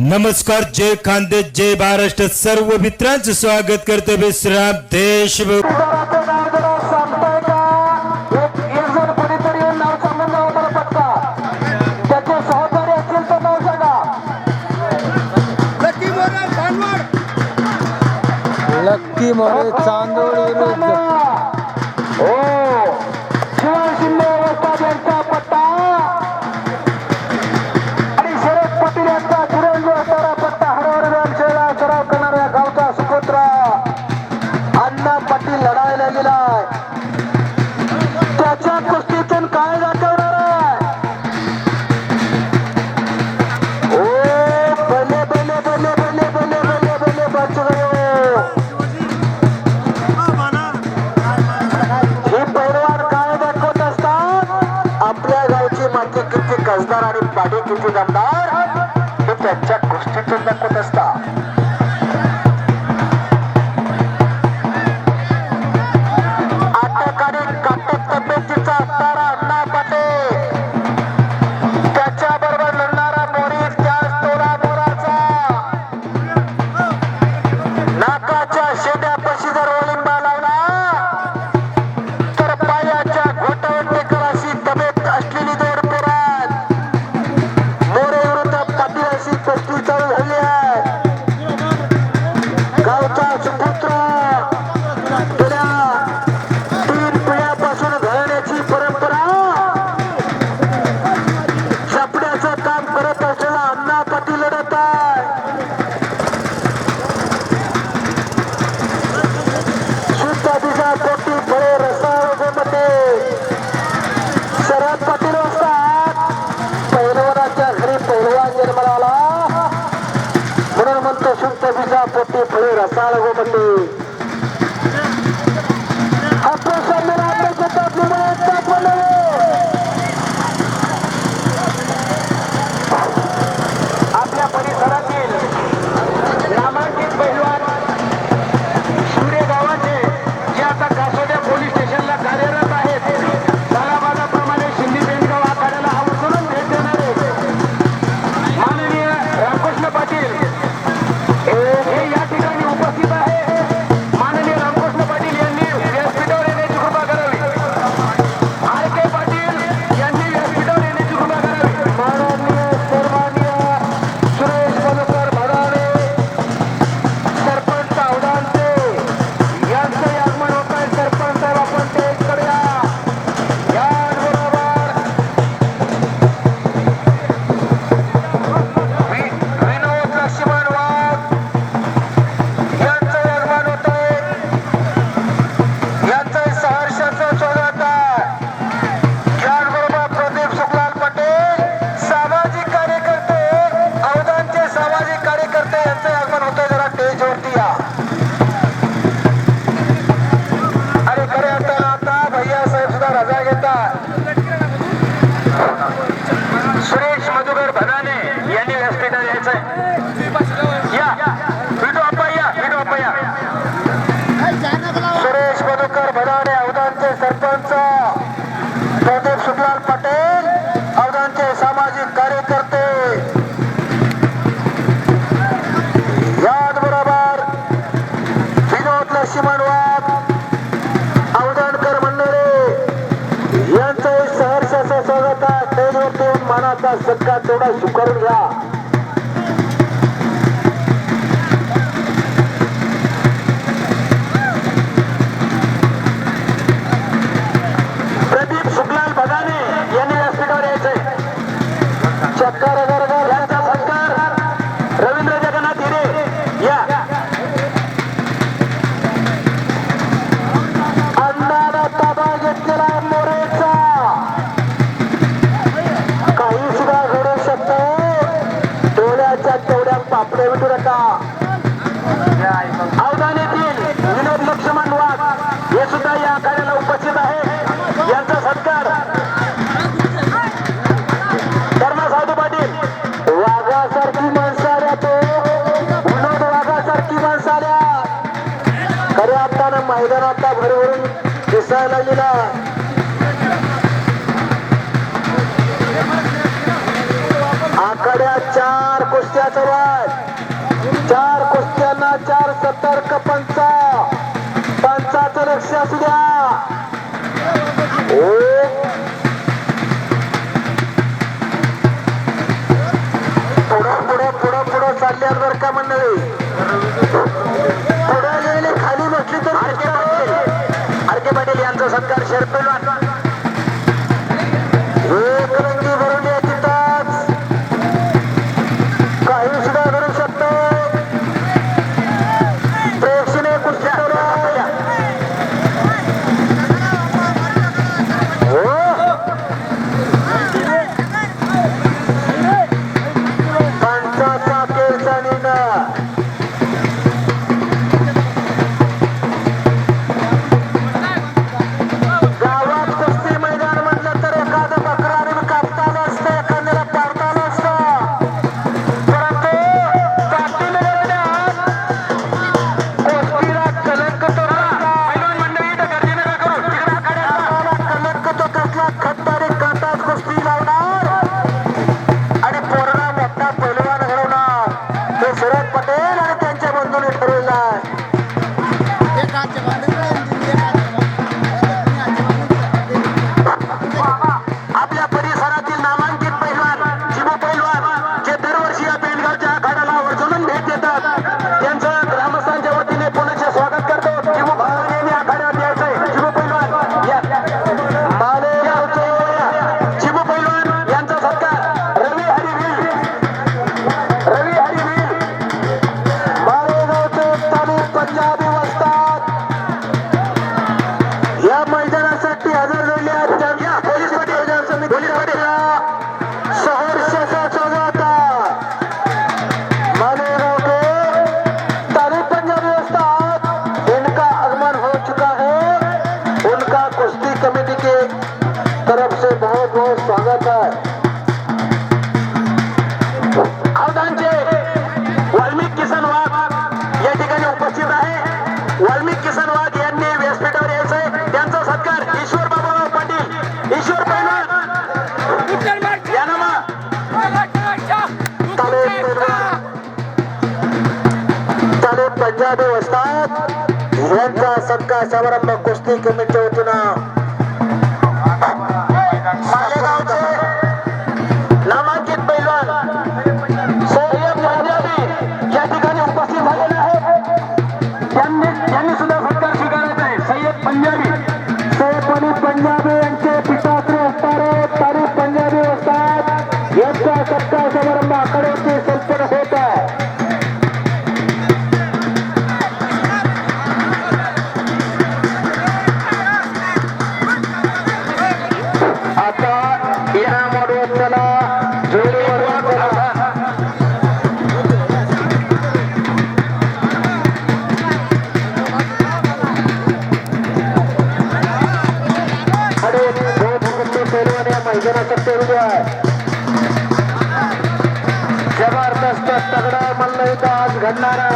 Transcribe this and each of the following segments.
नमस्कार जय खानदेश जय महाराष्ट्र. सर्व मित्रांचं स्वागत करतो विश्राम देश একটা সুরেন্দ্র महत्त्वाच्या गोष्टी दाखवत असता. పొట్టి పొడి రసాల గోపట్టి सुरेश मधुकर भदाने यांनी व्यासपीठात यायचंय. या विडू अप्पा या विडू सुरेश मधुकर भदाने अवधानचे सरपंच प्रदीप सुखलाल पटेल अवधानचे सामाजिक कार्यकर्ते. याद बरोबर विनोद लक्ष्मणवाद अवधानकर मंडळे यांचं सहर्षाचं स्वागत आहे. आता सत्कार तेवढा स्वीकारून घ्या. सुरक्षा विनोद लक्ष्मण वाघ हे सुद्धा या आखाड्याला उपस्थित आहे. यांचा सत्कार. कर्मा साधू वाघासारखी माणसं आल्या तो. विनोद वाघासारखी माणसं भरभरून दिसायला गेला आकड्या चार कुस्त्या चार थोड्या वेळेने खाली बसली तर अर्के पाटील. अर्के पाटील यांचा सत्कार शरपेल సమరంలో కుస్తీ కిమిట్ అవుతున్న विजनाकट्टे उभे आहे जबरदस्त तगडा मल्ल युद्ध आज घडणारा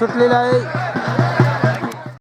सुटलेला आहे.